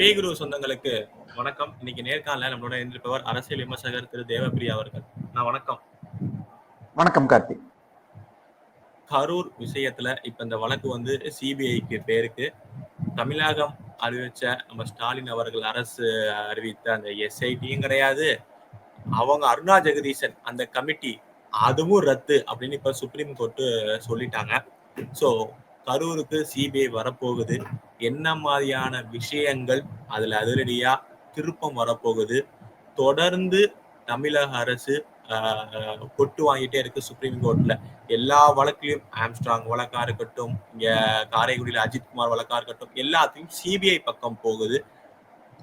பேகுரு சொந்தங்களுக்கு வணக்கம். இன்னைக்கு நேர்காணல நம்மளோட இருந்திருப்பவர் அரசியல் விமர்சகர் திரு தேவப்பிரியா அவர்கள். நான் வணக்கம். வணக்கம் கார்த்தி. கரூர் விஷயத்துல இப்ப இந்த வழக்கு வந்து சிபிஐக்கு பேருக்கு. தமிழகம் அறிவிச்ச நம்ம ஸ்டாலின் அவர்கள் அரசு அறிவித்த அந்த எஸ்ஐடியும் கிடையாது. அவங்க அருணா ஜெகதீசன் அந்த கமிட்டி அதுவும் ரத்து அப்படின்னு இப்ப சுப்ரீம் கோர்ட்டு சொல்லிட்டாங்க. ஸோ கரூருக்கு சிபிஐ வரப்போகுது. என்ன மாதிரியான விஷயங்கள் அதுல அதிரடியா திருப்பம் வரப்போகுது? தொடர்ந்து தமிழக அரசு ஆஹ், கொட்டு வாங்கிட்டே இருக்கு சுப்ரீம் கோர்ட்ல எல்லா வழக்குலயும் ஆம்ஸ்ட்ராங் வழக்கா இருக்கட்டும் இங்க காரைக்குடியில அஜித்குமார் வழக்கா இருக்கட்டும் எல்லாத்தையும் சிபிஐ பக்கம் போகுது.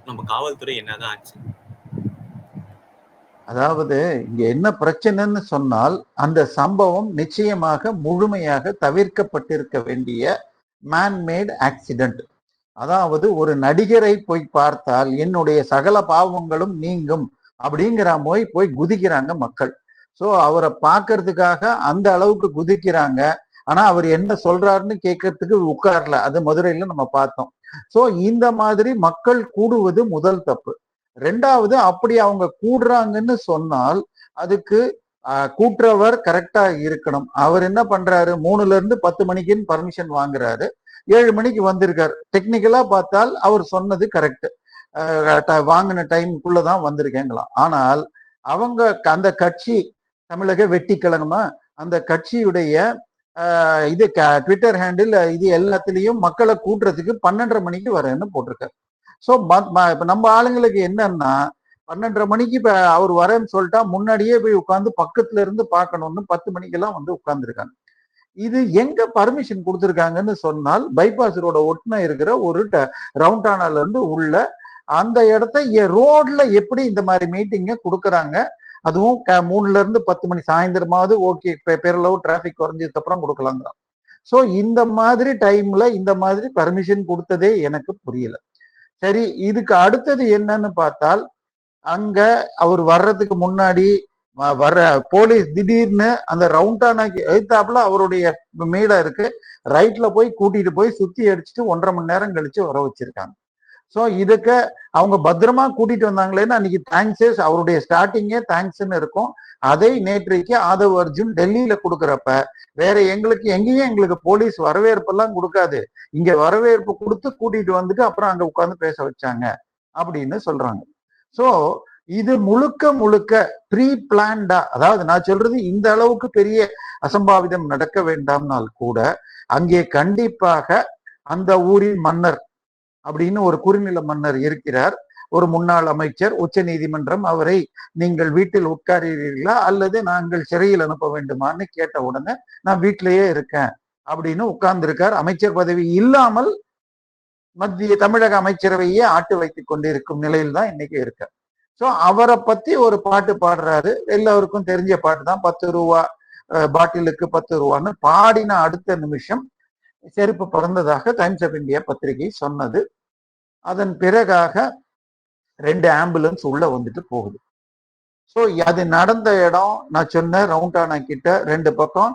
நம்ம காவல்துறை என்னதான் ஆச்சு? அதாவது இங்க என்ன பிரச்சனைன்னு சொன்னால் அந்த சம்பவம் நிச்சயமாக முழுமையாக தவிர்க்கப்பட்டிருக்க வேண்டிய மேன்மேட் ஆக்சிடென்ட் அதாவது ஒரு நடிகரை போய் பார்த்தால் என்னுடைய சகல பாவங்களும் நீங்கும் அப்படிங்கிற போய் போய் குதிக்கிறாங்க மக்கள். ஸோ அவரை பார்க்கறதுக்காக அந்த அளவுக்கு குதிக்கிறாங்க. ஆனா அவர் என்ன சொல்றாருன்னு கேட்கறதுக்கு உட்காரல. அது மதுரையில நம்ம பார்த்தோம். ஸோ இந்த மாதிரி மக்கள் கூடுவது முதல் தப்பு. ரெண்டாவது அப்படி அவங்க கூடுறாங்கன்னு சொன்னால் அதுக்கு கூட்டுறவர் கரெக்டா இருக்கணும். அவர் என்ன பண்றாரு? மூணுல இருந்து பத்து மணிக்குன்னு பர்மிஷன் வாங்குறாரு. ஏழு மணிக்கு வந்திருக்கார். டெக்னிக்கலா பார்த்தால் அவர் சொன்னது கரெக்ட் வாங்கின டைமுக்குள்ளதான் வந்திருக்கேங்களாம். ஆனால் அவங்க க- அந்த கட்சி தமிழக வெட்டிக்கிழமை அந்த கட்சியுடைய இது க- ட்விட்டர் ஹேண்டில் இது எல்லாத்துலேயும் மக்களை கூட்டுறதுக்கு பன்னெண்டரை மணிக்கு வரேன்னு போட்டிருக்காரு. ஸோ இப்போ நம்ம ஆளுங்களுக்கு என்னன்னா பன்னெண்டரை மணிக்கு இப்போ அவர் வரேன்னு சொல்லிட்டா முன்னாடியே போய் உட்காந்து பக்கத்துல இருந்து பார்க்கணும்னு பத்து மணிக்கெல்லாம் வந்து உட்காந்துருக்காங்க இது எங்க பர்மிஷன் கொடுத்துருக்காங்கன்னு சொன்னால் பைபாஸ் ரோட ஒட்டுன இருக்கிற ஒரு ரவுண்டானால இருந்து உள்ள அந்த இடத்த ரோட்ல எப்படி இந்த மாதிரி மீட்டிங்க கொடுக்குறாங்க அதுவும் க- மூணுல இருந்து பத்து மணி சாயந்தரமாவது ஓகே பேரளவு டிராபிக் குறைஞ்சதுக்கு அப்புறம் கொடுக்கலாங்க ஸோ இந்த மாதிரி டைம்ல இந்த மாதிரி பர்மிஷன் கொடுத்ததே எனக்கு புரியல. சரி இதுக்கு அடுத்தது என்னன்னு பார்த்தால் அங்க அவர் வர்றதுக்கு முன்னாடி வர்ற போலீஸ் திடீர்னு அந்த ரவுண்டானாக்கு எழுத்தாப்புல அவருடைய மேடை இருக்கு. ரைட்ல போய் கூட்டிட்டு போய் சுத்தி அடிச்சுட்டு ஒன்றரை மணி நேரம் கழிச்சு வர வச்சிருக்காங்க. ஸோ இதுக்கு அவங்க பத்திரமா கூட்டிட்டு வந்தாங்களேன்னு அன்னைக்கு தேங்க்ஸே அவருடைய ஸ்டார்டிங்கே தேங்க்ஸ்ன்னு இருக்கும். அதை நேற்றைக்கு ஆதவ் அர்ஜுன் டெல்லியில கொடுக்குறப்ப வேற எங்களுக்கு எங்கேயும் எங்களுக்கு போலீஸ் வரவேற்பெல்லாம் கொடுக்காது. இங்க வரவேற்பு கொடுத்து கூட்டிட்டு வந்துட்டு அப்புறம் அங்க உட்காந்து பேச வச்சாங்க அப்படின்னு சொல்றாங்க. ஸோ இது முழுக்க முழுக்க ப்ரீ பிளான்டா அதாவது நான் சொல்றது இந்த அளவுக்கு பெரிய அசம்பாவிதம் நடக்க வேண்டாம்னால் கூட அங்கே கண்டிப்பாக அந்த ஊரின் மன்னர் அப்படின்னு ஒரு குறுநில மன்னர் இருக்கிறார். ஒரு முன்னாள் அமைச்சர் உச்ச நீதிமன்றம் அவரை நீங்கள் வீட்டில் உட்காருகிறீர்களா அல்லது நாங்கள் சிறையில் அனுப்ப வேண்டுமான்னு கேட்ட உடனே நான் வீட்டிலேயே இருக்கேன் அப்படின்னு உட்கார்ந்திருக்கார். அமைச்சர் பதவி இல்லாமல் மத்திய தமிழக அமைச்சரவையே ஆட்டு வைத்துக் கொண்டிருக்கும் நிலையில் தான் இன்னைக்கு இருக்க. ஸோ அவரை பத்தி ஒரு பாட்டு பாடுறாரு. எல்லாருக்கும் தெரிஞ்ச பாட்டு தான். பத்து ரூபா பாட்டிலுக்கு பத்து ரூபான்னு பாடின அடுத்த நிமிஷம் செருப்பு பிறந்ததாக டைம்ஸ் ஆஃப் இந்தியா பத்திரிகை சொன்னது. அதன் பிறகாக ரெண்டு ஆம்புலன்ஸ் உள்ள வந்துட்டு போகுது. ஸோ அது நடந்த இடம் நான் சொன்ன ரவுண்டானா கிட்ட ரெண்டு பக்கம்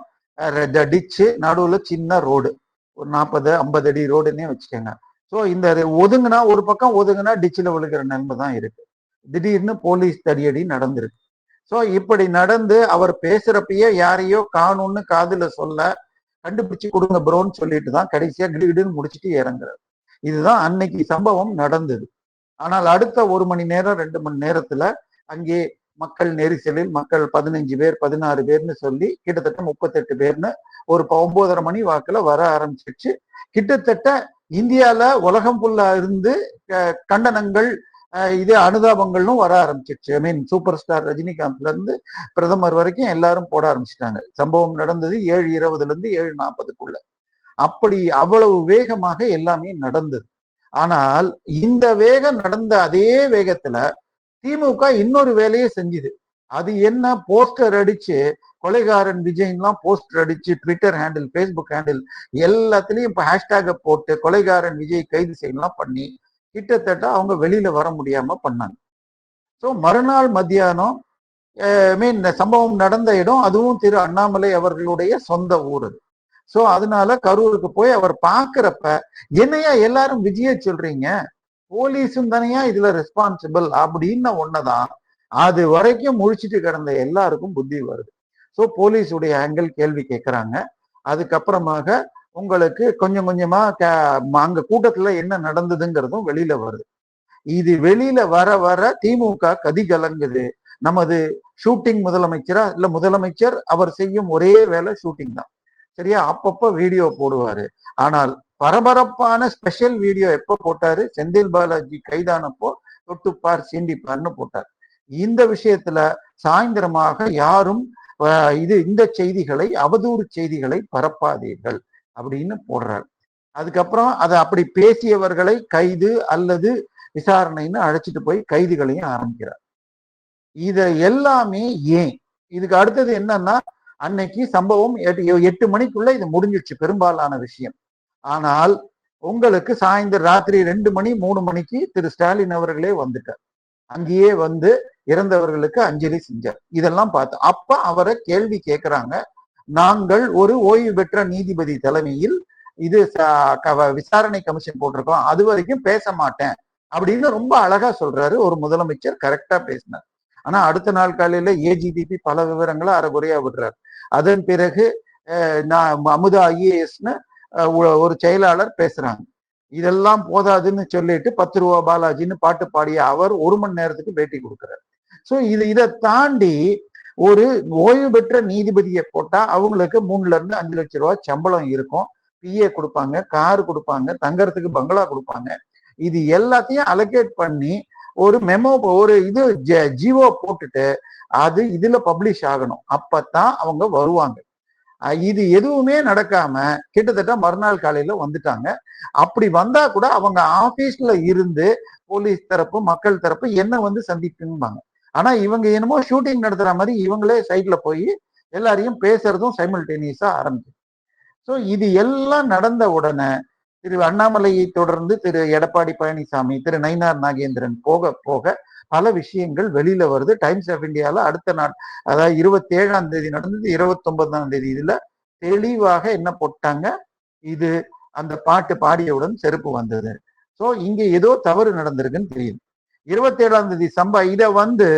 டிச்சு நடுவில் சின்ன ரோடு. ஒரு நாற்பது ஐம்பது அடி ரோடுன்னே வச்சுக்கோங்க. ஸோ இந்த ஒதுங்கினா ஒரு பக்கம் ஒதுங்கினா டிச்சில் விழுகிற நிலைமை தான் இருக்கு. திடீர்னு போலீஸ் தடியடி நடந்திருக்கு. ஸோ இப்படி நடந்து அவர் பேசுறப்பயே யாரையோ காணும்னு காதுல சொல்ல கண்டுபிடிச்சு கொடுங்க ப்ரோன்னு சொல்லிட்டு தான் கடைசியா கிடுகிடுன்னு முடிச்சுட்டு இறங்குறாரு. இதுதான் அன்னைக்கு சம்பவம் நடந்தது. ஆனால் அடுத்த ஒரு மணி நேரம் ரெண்டு மணி நேரத்துல அங்கே மக்கள் நெரிசலில் மக்கள் பதினஞ்சு பேர் பதினாறு பேர்னு சொல்லி கிட்டத்தட்ட முப்பத்தெட்டு பேர்னு ஒரு ப- ஒன்பதரை மணி வாக்குல வர ஆரம்பிச்சிருச்சு. கிட்டத்தட்ட இந்தியால உலகம் புல்லா இருந்து கண்டனங்கள் இதே அனுதாபங்களும் வர ஆரம்பிச்சிருச்சு. ஐ மீன் சூப்பர் ஸ்டார் ரஜினிகாந்த்ல இருந்து பிரதமர் வரைக்கும் எல்லாரும் போட ஆரம்பிச்சிட்டாங்க. சம்பவம் நடந்தது ஏழு இருபதுல இருந்து ஏழு நாற்பதுக்குள்ள. அப்படி அவ்வளவு வேகமாக எல்லாமே நடந்தது. ஆனால் இந்த வேகம் நடந்த அதே வேகத்துல திமுக இன்னொரு வேலையை செஞ்சுது. அது என்ன? போஸ்டர் அடிச்சு கொலைகாரன் விஜய்லாம் போஸ்டர் அடிச்சு ட்விட்டர் ஹேண்டில் ஃபேஸ்புக் ஹேண்டில் எல்லாத்துலயும் இப்ப ஹேஷ்டேக போட்டு கொலைகாரன் விஜய் கைது செய்யலாம் பண்ணி கிட்டத்தட்ட அவங்க வெளியில வர முடியாம பண்ணாங்க. ஸோ மறுநாள் மத்தியானம் மீன் சம்பவம் நடந்த இடம் அதுவும் திரு அண்ணாமலை அவர்களுடைய சொந்த ஊர் அது. ஸோ அதனால கரூருக்கு போய் அவர் பார்க்குறப்ப என்னையா எல்லாரும் விஜய சொல்றீங்க? போலீஸும் தானையா இதுல ரெஸ்பான்சிபிள் அப்படின்னு ஒன்னதான் அது வரைக்கும் முழிச்சிட்டு கிடந்த எல்லாருக்கும் புத்தி வருது. ஸோ போலீஸுடைய ஆங்கிள் கேள்வி கேட்குறாங்க அதுக்கப்புறமாக உங்களுக்கு கொஞ்சம் கொஞ்சமா க- அங்க கூட்டத்துல என்ன நடந்ததுங்கிறதும் வெளியில வருது. இது வெளியில வர வர திமுக கதி கலங்குது. நமது ஷூட்டிங் முதலமைச்சரா? இல்ல முதலமைச்சர் அவர் செய்யும் ஒரே வேலை ஷூட்டிங் தான். சரியா? அப்பப்ப வீடியோ போடுவாரு. ஆனால் பரபரப்பான ஸ்பெஷல் வீடியோ எப்ப போட்டாரு? செந்தில் பாலாஜி கைதானப்போ தொட்டுப்பார் சீண்டிப்பார்னு போட்டார். இந்த விஷயத்துல சாயந்தரமாக யாரும் இது இந்த செய்திகளை அவதூறு செய்திகளை பரப்பாதீர்கள். அப்படின்னு போடுறாரு. அதுக்கப்புறம் அதை அப்படி பேசியவர்களை கைது அல்லது விசாரணைன்னு அழைச்சிட்டு போய் கைதுகளையும் ஆரம்பிக்கிறார். இதை எல்லாமே ஏன்? இதுக்கு அடுத்தது என்னன்னா அன்னைக்கு சம்பவம் எட்டு எட்டு மணிக்குள்ள இது முடிஞ்சிடுச்சு பெரும்பாலான விஷயம். ஆனால் உங்களுக்கு சாயந்தரம் ராத்திரி ரெண்டு மணி மூணு மணிக்கு திரு ஸ்டாலின் அவர்களே வந்துட்டார். அங்கேயே வந்து இறந்தவர்களுக்கு அஞ்சலி செஞ்சார். இதெல்லாம் பார்த்து அப்ப அவரை கேள்வி கேட்கிறாங்க நாங்கள் ஒரு ஓய்வு பெற்ற நீதிபதி தலைமையில் இது ச- க- விசாரணை கமிஷன் போட்டிருக்கோம். அது வரைக்கும் பேச மாட்டேன். அப்படின்னு ரொம்ப அழகா சொல்றாரு. ஒரு முதலமைச்சர் கரெக்டா பேசினார். ஆனா அடுத்த நாள் காலையில ஏஜிடிபி பல விவரங்களை அறகுறையா விடுறாரு. அதன் பிறகு நான் அமுதா ஐஏஎஸ்னு ஒரு செயலாளர் பேசுறாங்க. இதெல்லாம் போதாதுன்னு சொல்லிட்டு பத்து ரூபா பாலாஜின்னு பாட்டு பாடிய அவர் ஒரு மணி நேரத்துக்கு பேட்டி கொடுக்கிறார். ஸோ இது இதை தாண்டி ஒரு ஓய்வு பெற்ற நீதிபதியை போட்டா அவங்களுக்கு மூணுல இருந்து அஞ்சு லட்சம் ரூபாய் சம்பளம் இருக்கும். பிஏ கொடுப்பாங்க கார் கொடுப்பாங்க தங்கறதுக்கு பங்களா கொடுப்பாங்க. இது எல்லாத்தையும் அலோகேட் பண்ணி ஒரு மெமோ ஒரு இது ஜிஓ போட்டுட்டு அது இதுல பப்ளிஷ் ஆகணும். அப்பத்தான் அவங்க வருவாங்க. இது எதுவுமே நடக்காம கிட்டத்தட்ட மறுநாள் காலையில வந்துட்டாங்க. அப்படி வந்தா கூட அவங்க ஆபீஸ்ல இருந்து போலீஸ் தரப்பு மக்கள் தரப்பு என்ன வந்து சந்திப்பும்பாங்க ஆனா இவங்க என்னமோ ஷூட்டிங் நடத்துற மாதிரி இவங்களே சைட்ல போய் எல்லாரையும் பேசுறதும் சைமில்டேனியஸா ஆரம்பிச்சு ஸோ இது எல்லாம் நடந்த உடனே திரு அண்ணாமலையை தொடர்ந்து திரு எடப்பாடி பழனிசாமி திரு நயினார் நாகேந்திரன் போக போக பல விஷயங்கள் வெளியில வருது. டைம்ஸ் ஆஃப் இந்தியால அடுத்த நாள் அதாவது இருபத்தி ஏழாம் தேதி நடந்தது இருபத்தி ஒன்பதாம் தேதி இதுல தெளிவாக என்ன போட்டாங்க? இது அந்த பாட்டு பாடியவுடன் செருப்பு வந்தது. ஸோ இங்க ஏதோ தவறு நடந்திருக்குன்னு தெரியுது. இருபத்தி ஏழாம் தேதி சம்பா இத வந்து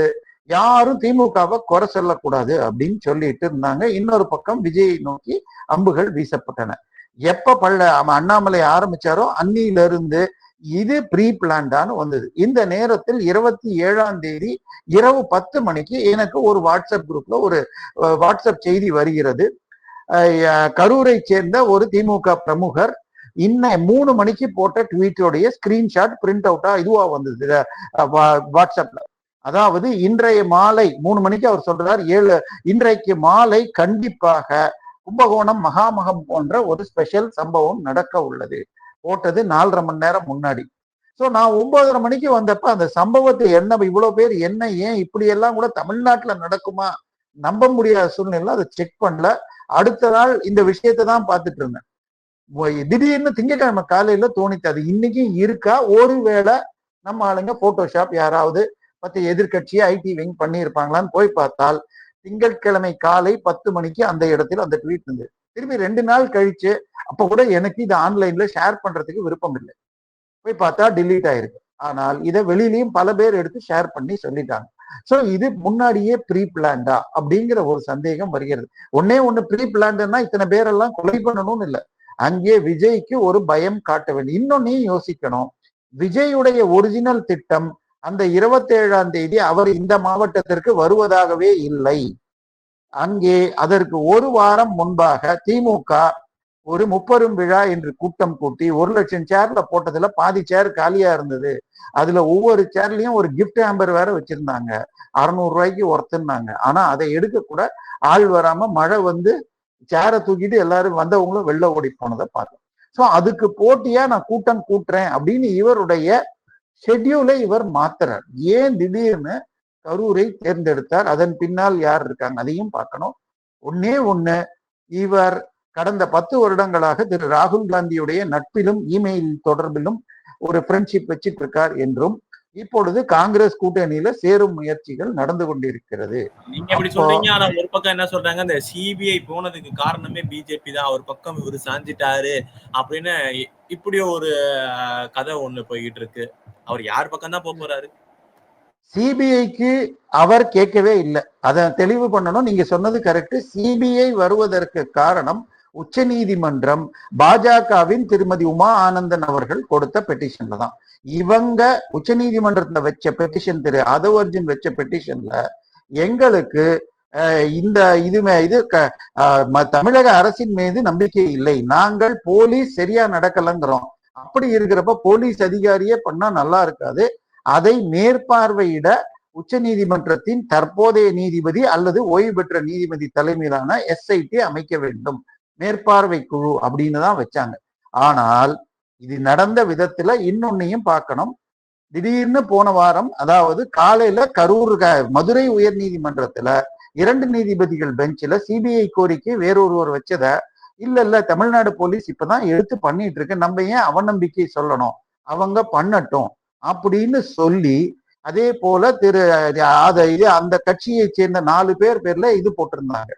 யாரும் திமுகவை குறை சொல்லக்கூடாது அப்படின்னு சொல்லிட்டு இருந்தாங்க. இன்னொரு பக்கம் விஜயை நோக்கி அம்புகள் வீசப்பட்டன. எப்ப பள்ள அண்ணாமலை ஆரம்பிச்சாரோ அன்னியில இருந்து இது ப்ரீ பிளான்டான்னு வந்தது. இந்த நேரத்தில் இருபத்தி ஏழாம் தேதி இரவு பத்து மணிக்கு எனக்கு ஒரு வாட்ஸ்அப் குரூப்ல ஒரு வாட்ஸ்அப் செய்தி வருகிறது. கரூரை சேர்ந்த ஒரு திமுக பிரமுகர் இன்ன மூணு மணிக்கு போட்ட ட்வீட்டோடைய ஸ்கிரீன்ஷாட் பிரிண்ட் அவுட்டா இதுவா வந்தது வா- வாட்ஸ்அப்ல. அதாவது இன்றைய மாலை மூணு மணிக்கு அவர் சொல்றார் ஏழு இன்றைக்கு மாலை கண்டிப்பாக கும்பகோணம் மகாமகம் போன்ற ஒரு ஸ்பெஷல் சம்பவம் நடக்க உள்ளது. போட்டது நாலரை மணி நேரம் முன்னாடி. ஸோ நான் ஒன்பதரை மணிக்கு வந்தப்ப அந்த சம்பவத்தை என்ன இவ்வளவு பேர் என்ன ஏன் இப்படி எல்லாம் கூட தமிழ்நாட்டில் நடக்குமா? நம்ப முடியாத சூழ்நிலை அதை செக் பண்ணல. அடுத்த நாள் இந்த விஷயத்தை தான் பார்த்துட்டு இருந்தேன். திடீர்னு திங்கட்கிழமை காலையில தோணித்து அது இன்னைக்கும் இருக்கா? ஒருவேளை நம்ம ஆளுங்க போட்டோஷாப் யாராவது மற்ற எதிர்க்கட்சியை ஐடி விங் பண்ணியிருப்பாங்களான்னு போய் பார்த்தால் திங்கட்கிழமை காலை பத்து மணிக்கு அந்த இடத்துல அந்த ட்வீட் இருந்து திரும்பி ரெண்டு நாள் கழிச்சு அப்ப கூட எனக்கு இது ஆன்லைன்ல ஷேர் பண்றதுக்கு விருப்பம் இல்லை. போய் பார்த்தா டிலீட் ஆயிருக்கு. ஆனால் இதை வெளியிலயும் பல பேர் எடுத்து ஷேர் பண்ணி சொல்லிட்டாங்க. சோ இது முன்னாடியே ப்ரீ பிளான்டா அப்படிங்கிற ஒரு சந்தேகம் வருகிறது. ஒன்னே ஒண்ணு ப்ரீ பிளான்டுன்னா இத்தனை பேரெல்லாம் கொலை பண்ணணும்னு இல்லை. அங்கே விஜய்க்கு ஒரு பயம் காட்ட வேண்டும் இன்னொன்னையும் யோசிக்கணும். விஜயுடைய ஒரிஜினல் திட்டம் அந்த இருபத்தேழாம் தேதி அவர் இந்த மாவட்டத்திற்கு வருவதாகவே இல்லை. அங்கே அதற்கு ஒரு வாரம் முன்பாக திமுக ஒரு முப்பெரும் விழா என்று கூட்டம் கூட்டி ஒரு லட்சம் சேர்ல போட்டதுல பாதி சேர் காலியா இருந்தது. அதுல ஒவ்வொரு சேர்லயும் ஒரு கிஃப்ட் ஹேம்பர் வேற வச்சிருந்தாங்க. அறுநூறு ரூபாய்க்கு ஒருத்தன்னாங்க ஆனா அதை எடுக்க கூட ஆள் வராம மழை வந்து சேரை தூக்கிட்டு எல்லாரும் வந்தவங்களும் வெளில ஓடி போனதை பார்த்தோம் ஸோ அதுக்கு போட்டியா நான் கூட்டம் கூட்டுறேன் அப்படின்னு இவருடைய ஷெட்யூலை இவர் மாத்துறார். ஏன் திடீர்னு கரூரை தேர்ந்தெடுத்தார்? அதன் பின்னால் யார் இருக்காங்க? அதையும் பார்க்கணும். ஒன்னே ஒண்ணு இவர் கடந்த பத்து வருடங்களாக திரு ராகுல் காந்தியுடைய நட்பிலும் இமெயில் தொடர்பிலும் ஒரு ஃப்ரெண்ட்ஷிப் வச்சிட்டு இருக்கார் என்றும் இப்பொழுது காங்கிரஸ் கூட்டணியில சேரும் முயற்சிகள் நடந்து கொண்டிருக்கிறது. நீங்க எப்படி அப்போ- சொல்றீங்க ஆனா ஒரு பக்கம் என்ன சொல்றாங்க இந்த சிபிஐ போனதுக்கு காரணமே பிஜேபி தான் ஒரு பக்கம் இவரு சாஞ்சிட்டாரு அப்படின்னு இப்படி ஒரு கதை ஒண்ணு போய்கிட்டு இருக்கு. அவர் யார் பக்கம் தான் போக போறாரு? சிபிஐக்கு அவர் கேட்கவே இல்லை. அதை தெளிவு பண்ணணும். நீங்க சொன்னது கரெக்ட் சிபிஐ வருவதற்கு காரணம் உச்சநீதிமன்றம் பாஜகவின் திருமதி உமா ஆனந்தன் அவர்கள் கொடுத்த பெட்டிஷன்ல தான். இவங்க உச்ச நீதிமன்றத்துல வச்ச பெட்டிஷன் திரு அதவ் அர்ஜுன் வச்ச பெட்டிஷன்ல எங்களுக்கு அஹ், இந்த இது மே- இது க- தமிழக அரசின் மீது நம்பிக்கை இல்லை. நாங்கள் போலீஸ் சரியா நடக்கலங்கிறோம். அப்படி இருக்கிறப்ப போலீஸ் அதிகாரியே பண்ணா நல்லா இருக்காது. அதை மேற்பார்வையிட உச்சநீதிமன்றத்தின் தற்போதைய நீதிபதி அல்லது ஓய்வு பெற்ற நீதிபதி தலைமையிலான எஸ்ஐடி அமைக்க வேண்டும். மேற்பார்வை குழு அப்படின்னு தான் வச்சாங்க. ஆனால் இது நடந்த விதத்துல இன்னொன்னையும் பார்க்கணும். திடீர்னு போன வாரம் அதாவது காலையில கரூர் க- மதுரை உயர் நீதிமன்றத்துல இரண்டு நீதிபதிகள் பெஞ்சில சிபிஐ கோரிக்கை வேறொருவர் வச்சத இல்ல இல்ல தமிழ்நாடு போலீஸ் இப்பதான் எடுத்து பண்ணிட்டு இருக்கு. நம்ம ஏன் அவநம்பிக்கை சொல்லணும்? அவங்க பண்ணட்டும் அப்படின்னு சொல்லி அதே போல திரு அதை இது அந்த கட்சியை சேர்ந்த நாலு பேர் பேர்ல இது போட்டிருந்தாங்க.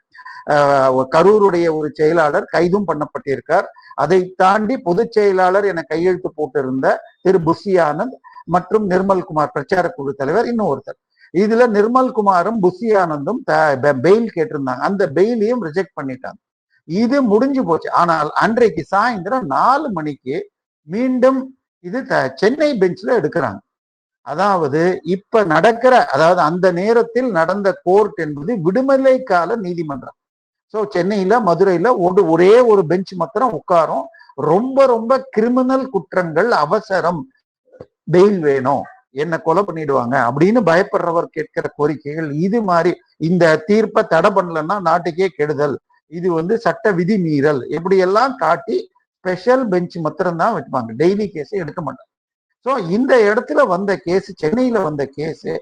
கரூருடைய ஒரு செயலாளர் கைதும் பண்ணப்பட்டிருக்கார். அதை தாண்டி பொதுச் செயலாளர் என கையெழுத்து போட்டிருந்த திரு புஷி ஆனந்த் மற்றும் நிர்மல் குமார் பிரச்சார குழு தலைவர் இன்னும் ஒருத்தர் இதுல நிர்மல் குமாரும் புஷி ஆனந்தும் பெயில் கேட்டிருந்தாங்க. அந்த பெயிலையும் ரிஜெக்ட் பண்ணிட்டாங்க. இது முடிஞ்சு போச்சு. ஆனால் அன்றைக்கு சாயந்தரம் நாலு மணிக்கு மீண்டும் இது த- சென்னை பெஞ்ச்ல எடுக்கிறாங்க. அதாவது இப்ப நடக்கிற அதாவது அந்த நேரத்தில் நடந்த கோர்ட் என்பது விடுமலை கால நீதிமன்றம். ஸோ சென்னையில மதுரையில ஒரு ஒரே ஒரு பெஞ்ச் மாத்திரம் உட்காரும். ரொம்ப ரொம்ப கிரிமினல் குற்றங்கள் அவசரம். பெயில் வேணும். என்ன கொலை பண்ணிடுவாங்க அப்படின்னு பயப்படுறவர் கேட்கிற கோரிக்கைகள் இது மாதிரி. இந்த தீர்ப்பை தடை பண்ணலன்னா நாட்டுக்கே கெடுதல். இது வந்து சட்ட விதி மீறல். இப்படியெல்லாம் காட்டி ஸ்பெஷல் பெஞ்ச் மாத்திரம் தான் வைப்பாங்க டெய்லி கேஸே எடுக்க மாட்டாங்க. ஸோ இந்த இடத்துல வந்த கேஸ் சென்னையில வந்த கேஸு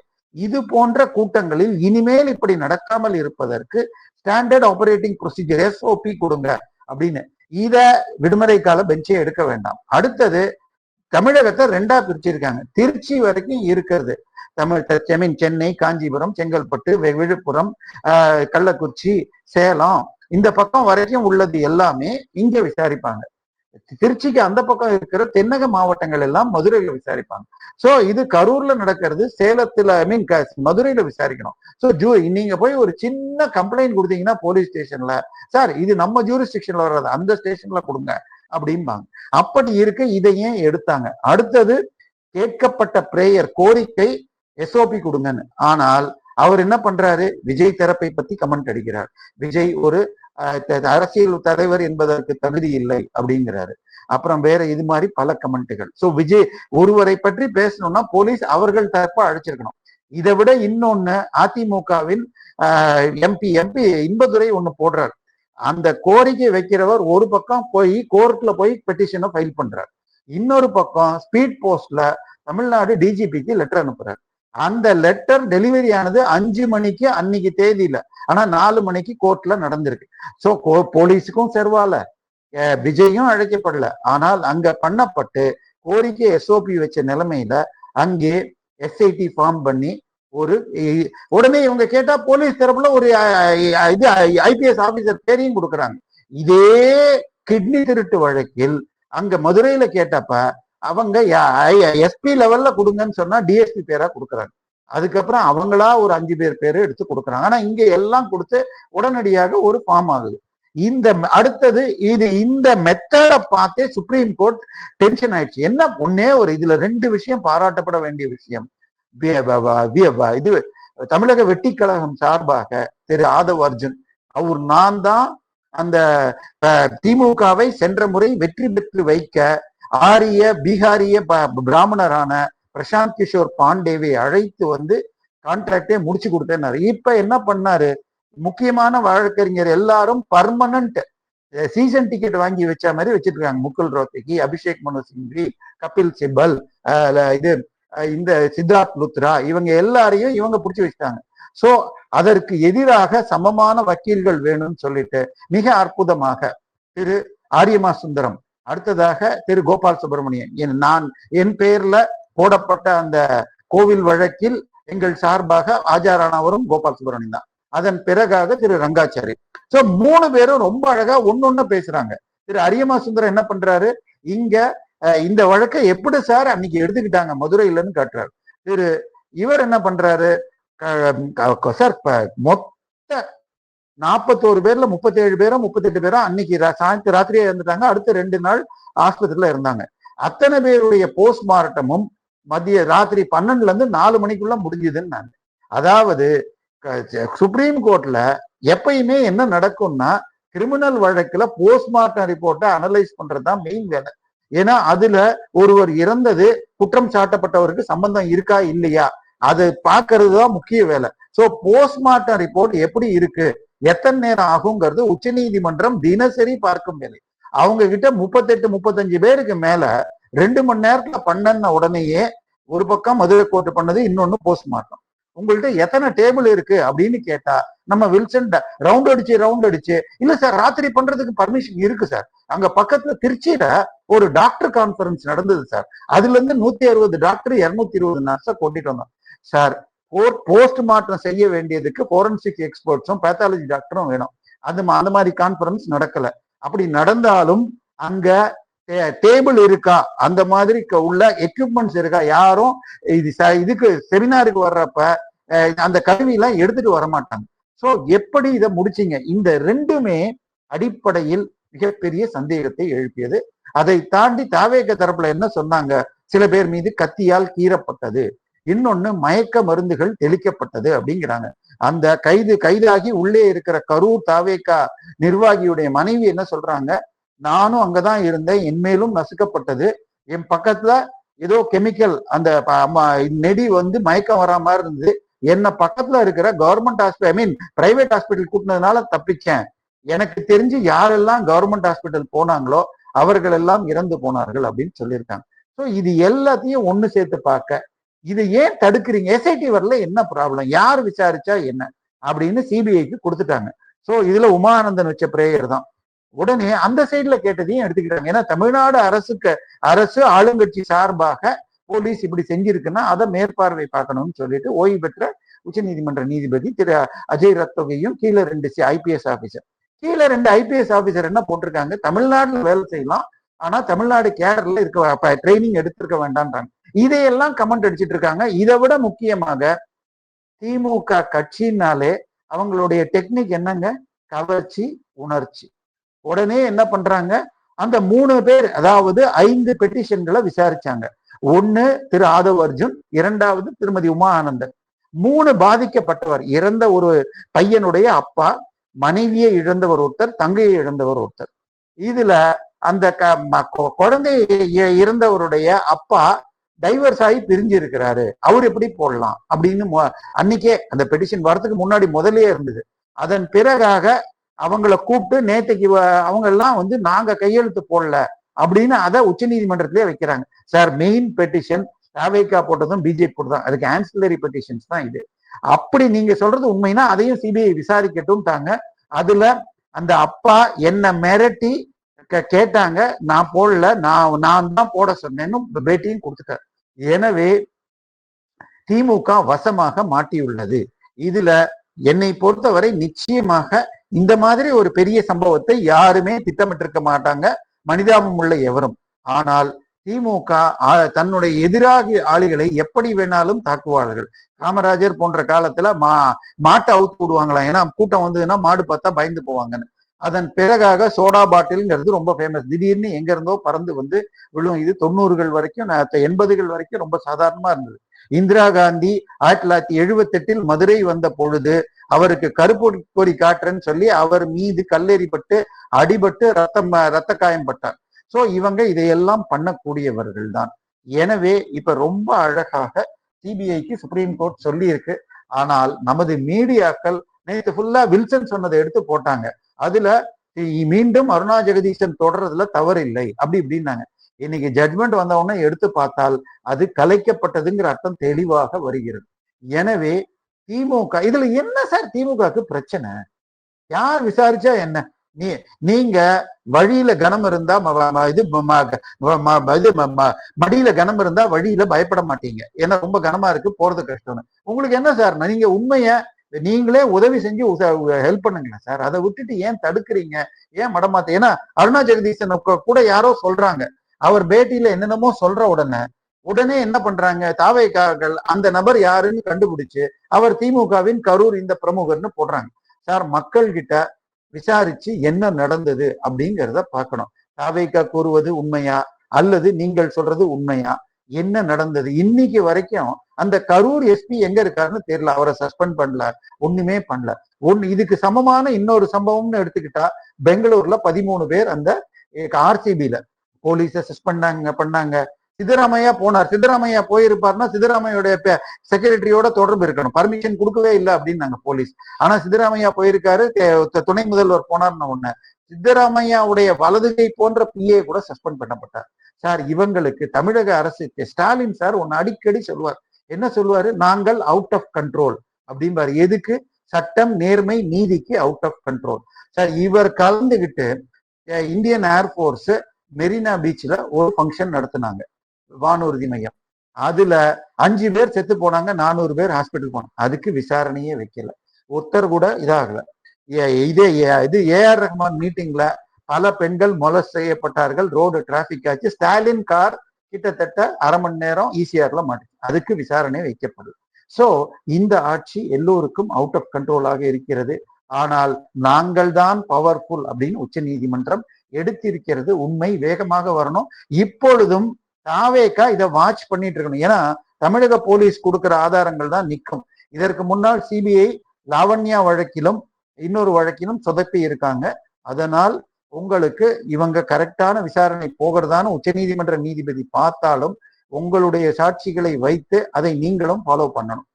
இது போன்ற கூட்டங்களில் இனிமேல் இப்படி நடக்காமல் இருப்பதற்கு ஸ்டாண்டர்ட் ஆபரேட்டிங் ப்ரொசீஜர் எஸ்ஓபி கொடுங்க அப்படின்னு. இத விடுமுறை கால பெஞ்சே எடுக்க வேண்டாம். அடுத்தது தமிழகத்தை ரெண்டா பிரிச்சிருக்காங்க. திருச்சி வரைக்கும் இருக்கிறது. தமிழ் ஐ மீன் சென்னை காஞ்சிபுரம் செங்கல்பட்டு விழுப்புரம் கள்ளக்குறிச்சி சேலம் இந்த பக்கம் வரைக்கும் உள்ளது எல்லாமே இங்க விசாரிப்பாங்க. திருச்சிக்கு அந்த பக்கம் இருக்கிற தென்னக மாவட்டங்கள் எல்லாம் மதுரையில விசாரிப்பாங்க. சோ இது கரூர்ல நடக்கிறது சேலத்துல ஐ மீன் மதுரையில விசாரிக்கணும். சோ ஜூ நீங்க போய் ஒரு சின்ன கம்ப்ளைண்ட் கொடுத்தீங்கன்னா போலீஸ் ஸ்டேஷன்ல சார் இது நம்ம ஜூரிஸ்டிக்ஷன்ல வர்றது அந்த ஸ்டேஷன்ல கொடுங்க அப்படிம்பாங்க. அப்படி இருக்க இதை ஏன் எடுத்தாங்க? அடுத்தது கேட்கப்பட்ட பிரேயர் கோரிக்கை எஸ்ஓபி கொடுங்கன்னு. ஆனால் அவர் என்ன பண்றாரு? விஜய் தரப்பை பத்தி கமெண்ட் அடிக்கிறார். விஜய் ஒரு அரசியல் தலைவர் என்பதற்கு தகுதி இல்லை அப்படிங்கிறாரு. அப்புறம் வேற இது மாதிரி பல கமெண்ட்டுகள். சோ விஜய் ஒருவரை பற்றி பேசணும்னா போலீஸ் அவர்கள் தரப்ப அழைச்சிருக்கணும். இதை விட இன்னொன்னு அதிமுகவின் எம்பி எம்பி இன்பதுரை ஒண்ணு போடுறார். அந்த கோரிக்கை வைக்கிறவர் ஒரு பக்கம் போய் கோர்ட்ல போய் பெட்டிஷனை ஃபைல் பண்றார். இன்னொரு பக்கம் ஸ்பீட் போஸ்ட்ல தமிழ்நாடு டிஜிபிக்கு லெட்டர் அனுப்புறாரு. அந்த லெட்டர் டெலிவரி ஆனது அஞ்சு மணிக்கு அன்னைக்கு தேதியில. ஆனா நாலு மணிக்கு கோர்ட்ல நடந்திருக்கு. சோ போலீஸுக்கும் செர்வால. விஜயும் அழைக்கப்படல. ஆனால் அங்க பண்ணப்பட்டு கோரிக்கை எஸ்ஓபி வச்ச நிலைமையில அங்கே எஸ்ஐடி ஃபார்ம் பண்ணி ஒரு உடனே இவங்க கேட்டா போலீஸ் தரப்புல ஒரு இது ஐபிஎஸ் ஆபீசர் பேரையும் கொடுக்குறாங்க. இதே கிட்னி திருட்டு வழக்கில் அங்க மதுரையில கேட்டப்ப அவங்க எஸ்பி லெவல்ல கொடுங்கன்னு சொன்னா டிஎஸ்பி பேரா கொடுக்குறாங்க. அதுக்கப்புறம் அவங்களா ஒரு அஞ்சு பேர் பேரு எடுத்து கொடுக்குறாங்க. ஆனா இங்க எல்லாம் கொடுத்து உடனடியாக ஒரு ஃபார்ம் ஆகுது. இந்த ம- அடுத்தது இது இந்த மெத்தடை பார்த்தே சுப்ரீம் கோர்ட் டென்ஷன் ஆயிடுச்சு. என்ன ஒன்னே ஒரு இதுல ரெண்டு விஷயம் பாராட்டப்பட வேண்டிய விஷயம். இது தமிழக வெட்டிக்கழகம் சார்பாக திரு ஆதவ் அர்ஜுன் அவர் நான் தான் அந்த திமுகவை சென்ற முறை வெற்றி பெற்று வைக்க ஆரிய பீகாரிய ப- பிராமணரான பிரசாந்த் கிஷோர் பாண்டேவை அழைத்து வந்து கான்ட்ராக்டே முடிச்சு கொடுத்தேன்னாரு. இப்ப என்ன பண்ணாரு? முக்கியமான வழக்கறிஞர் எல்லாரும் பர்மனன்ட் சீசன் டிக்கெட் வாங்கி வச்ச மாதிரி வச்சிட்டு இருக்காங்க முகுல் ரோத்தகி அபிஷேக் மனு சிங்வி கபில் சிபல் இது இந்த சித்தார்த் லுத்ரா இவங்க எல்லாரையும் இவங்க பிடிச்சி வச்சிட்டாங்க. சோ அதற்கு எதிராக சமமான வக்கீல்கள் வேணும்னு சொல்லிட்டு மிக அற்புதமாக திரு ஆரியமா சுந்தரம் அடுத்ததாக திரு கோபால் சுப்பிரமணியன். என் நான் என் பெயர்ல போடப்பட்ட அந்த கோவில் வழக்கில் எங்கள் சார்பாக ஆஜாரானவரும் கோபால் சுப்பிரமணியம் தான். அதன் பிறகாக திரு ரங்காச்சாரி. சோ மூணு பேரும் ரொம்ப அழகா ஒன்னொன்னு பேசுறாங்க. திரு அரியமா சுந்தரம் என்ன பண்றாரு? இங்க இந்த வழக்கை எப்படி சார் அன்னைக்கு எடுத்துக்கிட்டாங்க? மதுரையிலன்னு காட்டுறாரு. திரு இவர் என்ன பண்றாரு? க- சார் மொத்த நாற்பத்தோரு பேர்ல முப்பத்தேழு பேரோ முப்பத்தெட்டு பேரோ அன்னைக்கு ரா- சாயந்தரம் ராத்திரியே இருந்துட்டாங்க அடுத்த ரெண்டு நாள் ஆஸ்பத்திரியில இருந்தாங்க அத்தனை பேருடைய போஸ்ட்மார்ட்டமும் மதிய ராத்திரி பன்னெண்டுல இருந்து நாலு மணிக்குள்ள முடிஞ்சுதுன்னு நான். அதாவது சுப்ரீம் கோர்ட்ல எப்பயுமே என்ன நடக்கும்னா கிரிமினல் வழக்குல போஸ்ட்மார்ட்டம் ரிப்போர்ட்டை அனலைஸ் பண்றதுதான் மெயின் வேலை. ஏன்னா அதுல ஒருவர் இறந்தது குற்றம் சாட்டப்பட்டவருக்கு சம்பந்தம் இருக்கா இல்லையா? அது பாக்குறது தான் முக்கிய வேலை. சோ போஸ்ட்மார்ட்டம் ரிப்போர்ட் எப்படி இருக்கு? எத்தனை நேரம் ஆகுங்கிறது உச்சநீதிமன்றம் தினசரி பார்க்கும் வேலை. அவங்க கிட்ட முப்பத்தெட்டு முப்பத்தஞ்சு பேருக்கு மேல ரெண்டு மணி நேரத்துல பண்ணன உடனேயே ஒரு பக்கம் மதுரை கோர்ட்டு பண்ணது இன்னொன்னு போஸ்ட்மார்ட்டம் உங்கள்ட்ட எத்தனை டேபிள் இருக்கு அப்படின்னு கேட்டா நம்ம வில்சன் ரவுண்ட் அடிச்சு ரவுண்ட் அடிச்சு இல்ல சார் ராத்திரி பண்றதுக்கு பர்மிஷன் இருக்கு சார் அங்க பக்கத்துல திருச்சியில ஒரு டாக்டர் கான்ஃபரன்ஸ் நடந்தது சார் அதுல இருந்து நூத்தி அறுபது டாக்டர் இருநூத்தி இருபது நர்ஸை கொண்டுட்டு வந்தோம். சார் போஸ்ட் மார்ட்டம் செய்ய வேண்டியதுக்கு போரன்சிக் எக்ஸ்பர்ட்ஸும் பேத்தாலஜி டாக்டரும் வேணும். அது மா- அந்த மாதிரி கான்ஃபரன்ஸ் நடக்கல. அப்படி நடந்தாலும் அங்க டேபிள் இருக்கா? அந்த மாதிரி உள்ள எக்யூப்மெண்ட்ஸ் இருக்கா? யாரும் இது ச- இதுக்கு செமினாருக்கு வர்றப்ப அந்த கருவியெல்லாம் எடுத்துட்டு வர மாட்டாங்க. எப்படி இதை முடிச்சிங்க? இந்த ரெண்டுமே அடிப்படையில் மிகப்பெரிய சந்தேகத்தை எழுப்பியது. அதை தாண்டி தாவேக தரப்புல என்ன சொன்னாங்க? சில பேர் மீது கத்தியால் கீறப்பட்டது. இன்னொன்னு மயக்க மருந்துகள் தெளிக்கப்பட்டது அப்படிங்கிறாங்க. அந்த கைது கைதாகி உள்ளே இருக்கிற கரூர் தாவேக்கா நிர்வாகியுடைய மனைவி என்ன சொல்றாங்க? நானும் அங்கதான் இருந்தேன் என்மேலும் நசுக்கப்பட்டது. என் பக்கத்துல ஏதோ கெமிக்கல் அந்த ம- நெடி வந்து மயக்கம் வரா மாதிரி இருந்தது. என்ன பக்கத்துல இருக்கிற government hospital I mean private hospital கூட்டினதுனால தப்பிச்சேன். எனக்கு தெரிஞ்சு யாரெல்லாம் கவர்மெண்ட் ஹாஸ்பிட்டல் போனாங்களோ அவர்கள் எல்லாம் இறந்து போனார்கள் அப்படின்னு சொல்லியிருக்காங்க. ஸோ இது எல்லாத்தையும் ஒன்று சேர்த்து பார்க்க இதை ஏன் தடுக்கிறீங்க? எஸ்ஐடி வரல என்ன ப்ராப்ளம் யார் விசாரிச்சா என்ன? அப்படின்னு சிபிஐக்கு கொடுத்துட்டாங்க. ஸோ இதுல உமானந்தன் வச்ச பிரேயர் தான். உடனே அந்த சைட்ல கேட்டதையும் எடுத்துக்கிட்டாங்க. ஏன்னா தமிழ்நாடு அரசுக்கு அரசு ஆளுங்கட்சி சார்பாக போலீஸ் இப்படி செஞ்சிருக்குன்னா அதை மேற்பார்வை பார்க்கணும்னு சொல்லிட்டு ஓய்வு பெற்ற உச்சநீதிமன்ற நீதிபதி திரு அஜய் ரத்தோகையும் கீழே ரெண்டு சி ஐபிஎஸ் ஆபீசர் கீழே ரெண்டு ஐபிஎஸ் ஆபீசர் என்ன போட்டிருக்காங்க? தமிழ்நாட்டில் வேலை செய்யலாம். ஆனா தமிழ்நாடு கேரளில் இருக்க ட்ரைனிங் எடுத்திருக்க வேண்டான்றாங்க இதையெல்லாம் கமெண்ட் அடிச்சிட்டு இருக்காங்க இதை விட முக்கியமாக திமுக கட்சினாலே அவங்களுடைய டெக்னிக் என்னங்க? கவர்ச்சி உணர்ச்சி. உடனே என்ன பண்றாங்க? அந்த மூணு பேர் அதாவது ஐந்து பெட்டிஷன்களை விசாரிச்சாங்க. ஒன்னு திரு ஆதவ் அர்ஜுன் இரண்டாவது திருமதி உமா ஆனந்தன் மூணு பாதிக்கப்பட்டவர் இறந்த ஒரு பையனுடைய அப்பா மனைவியை இழந்தவர் ஒருத்தர் தங்கையை இழந்தவர் ஒருத்தர். இதுல அந்த க- ம- கொ- குழந்தை இ- இறந்தவருடைய அப்பா டைவர்ஸ் ஆகி பிரிஞ்சு இருக்கிறாரு. அவர் எப்படி போடலாம்? அப்படின்னு மொ- அன்னைக்கே அந்த பெட்டிஷன் வரதுக்கு முன்னாடி முதலே இருந்தது. அதன் பிறகாக அவங்கள கூப்பிட்டு நேற்றுக்கு வ- அவங்க எல்லாம் வந்து நாங்க கையெழுத்து போடல அப்படின்னு அதை உச்சநீதிமன்றத்திலே வைக்கிறாங்க. சார் மெயின் பெட்டிஷன் தாவேக்கா போட்டதும் பிஜேபி போட்டதும் அதுக்கு ஆன்சிலரி பெட்டிஷன்ஸ் தான் இது. அப்படி நீங்க சொல்றது உண்மைன்னா அதையும் சிபிஐ விசாரிக்கட்டும் தாங்க அதுல அந்த அப்பா என்ன மிரட்டி கேட்டாங்க. நான் போடல. நான் நான் தான் போட சொன்னேன்னு பேட்டியும் கொடுத்துட்டார். எனவே திமுக வசமாக மாட்டியுள்ளது. இதுல என்னை பொறுத்தவரை நிச்சயமாக இந்த மாதிரி ஒரு பெரிய சம்பவத்தை யாருமே திட்டமிட்டிருக்க மாட்டாங்க. மனிதாபம் உள்ள எவரும். ஆனால் திமுக தன்னுடைய எதிராக ஆளிகளை எப்படி வேணாலும் தாக்குவார்கள். காமராஜர் போன்ற காலத்துல மா மாட்டை அவுத்து விடுவாங்களாம். ஏன்னா கூட்டம் வந்ததுன்னா மாடு பார்த்தா பயந்து போவாங்கன்னு. அதன் பிறகாக சோடா பாட்டில்ங்கிறது ரொம்ப ஃபேமஸ் திடீர்னு எங்க இருந்தோ பறந்து வந்து விழும். இது தொண்ணூறுகள் வரைக்கும் எண்பதுகள் வரைக்கும் ரொம்ப சாதாரணமா இருந்தது. இந்திரா காந்தி ஆயிரத்தி தொள்ளாயிரத்தி எழுபத்தி எட்டில் மதுரை வந்த பொழுது அவருக்கு கருப்பு கொடி காட்டுறேன்னு சொல்லி அவர் மீது கல்லெறிப்பட்டு அடிபட்டு ரத்தம் ரத்த காயம் பட்டார். சோ இவங்க இதையெல்லாம் பண்ணக்கூடியவர்கள் தான். எனவே இப்ப ரொம்ப அழகாக சிபிஐக்கு சுப்ரீம் கோர்ட் சொல்லி இருக்கு ஆனால் நமது மீடியாக்கள் நேற்று ஃபுல்லா வில்சன் சொன்னதை எடுத்து போட்டாங்க. அதுல மீண்டும் அருணா ஜெகதீசன் தொடர்றதுல தவறு இல்லை அப்படி இப்படின்னாங்க. இன்னைக்கு ஜட்மெண்ட் வந்தவுடனே எடுத்து பார்த்தால் அது கலைக்கப்பட்டதுங்கிற அர்த்தம் தெளிவாக வருகிறது. எனவே திமுக இதுல என்ன சார் திமுகவுக்கு பிரச்சனை? யார் விசாரிச்சா என்ன? நீ நீங்க வழியில கனம் இருந்தா இது ம- ம- இது ம- ம- மடியில கனம் இருந்தா வழியில பயப்பட மாட்டீங்க. ஏன்னா ரொம்ப கனமா இருக்கு போறது கஷ்டம்னு. உங்களுக்கு என்ன சார் நீங்க உண்மைய நீங்களே உதவி செஞ்சு ஹெல்ப் பண்ணுங்களேன் சார். அதை விட்டுட்டு ஏன் தடுக்கிறீங்க? ஏன் மடமாத்த ஏன்னா அருணா ஜெகதீசன் கூட யாரோ சொல்றாங்க. அவர் பேட்டியில என்னென்னமோ சொல்ற உடனே உடனே என்ன பண்றாங்க? தாவைக்காரர்கள் அந்த நபர் யாருன்னு கண்டுபிடிச்சு அவர் திமுகவின் கரூர் இந்த பிரமுகர்னு போடுறாங்க. சார் மக்கள் கிட்ட விசாரிச்சு என்ன நடந்தது அப்படிங்கிறத பார்க்கணும். தாவைக்கா கூறுவது உண்மையா? அல்லது நீங்கள் சொல்றது உண்மையா? என்ன நடந்தது? இன்னைக்கு வரைக்கும் அந்த கரூர் எஸ்பி எங்க இருக்காருன்னு தெரியல. அவரை சஸ்பெண்ட் பண்ணல. ஒண்ணுமே பண்ணல. ஒன்னு இதுக்கு சமமான இன்னொரு சம்பவம்னு எடுத்துக்கிட்டா பெங்களூர்ல பதிமூணு பேர் அந்த ஆர்சிபில போலீஸ சஸ்பெண்டாங்க பண்ணாங்க. சித்தராமையா போனார். சித்தராமையா போயிருப்பாருன்னா சித்தராமையோட செக்ரட்டரியோட தொடர்பு இருக்கணும். பர்மிஷன் கொடுக்கவே இல்லை அப்படின்னாங்க போலீஸ் ஆனா சித்தராமையா போயிருக்காரு. துணை முதல்வர் போனார்னு ஒண்ணு. சித்தராமையாவுடைய வலதுகை போன்ற பிஏ கூட சஸ்பெண்ட் பண்ணப்பட்டார். சார் இவங்களுக்கு தமிழக அரசு ஸ்டாலின் சார் ஒன்னு அடிக்கடி சொல்லுவார். என்ன சொல்லுவாரு? நாங்கள் அவுட் ஆஃப் கண்ட்ரோல் அப்படிம்பாரு. எதுக்கு? சட்டம் நேர்மை நீதிக்கு அவுட் ஆஃப் கண்ட்ரோல் சார் இவர் கலந்துகிட்டு இந்தியன் ஏர்போர்ஸ் மெரினா பீச்ல ஒரு ஃபங்க்ஷன் நடத்தினாங்க. வானூர்தி மையம். அதுல அஞ்சு பேர் செத்து போனாங்க நானூறு பேர் ஹாஸ்பிட்டல் போனாங்க. அதுக்கு விசாரணையே வைக்கல. ஒருத்தர் கூட இதாகல. ஏ- இதே ஏ- இது ஏஆர் ரஹ்மான் மீட்டிங்ல பல பெண்கள் மொலஸ் செய்யப்பட்டார்கள். ரோடு டிராபிக் ஆச்சு. ஸ்டாலின் கார் கிட்டத்தட்ட அரை மணி நேரம் ஈஸியாகல மாட்டுச்சு அதுக்கு விசாரணை வைக்கப்படுது சோ இந்த ஆட்சி எல்லோருக்கும் அவுட் ஆஃப் கண்ட்ரோலாக இருக்கிறது. ஆனால் நாங்கள் தான் பவர்ஃபுல் அப்படின்னு உச்ச நீதிமன்றம் எடுத்திருக்கிறது உண்மை வேகமாக வரணும். இப்பொழுதும் தாவேக்கா இதை வாட்ச் பண்ணிட்டு இருக்கணும். ஏன்னா தமிழக போலீஸ் கொடுக்கிற ஆதாரங்கள் தான் நிற்கும். இதற்கு முன்னால் சிபிஐ லாவண்யா வழக்கிலும் இன்னொரு வழக்கிலும் சொதப்பி இருக்காங்க. அதனால் உங்களுக்கு இவங்க கரெக்டான விசாரணை போகிறதான உச்சநீதிமன்ற நீதிபதி பார்த்தாலும் உங்களுடைய சாட்சிகளை வைத்து அதை நீங்களும் ஃபாலோ பண்ணணும்.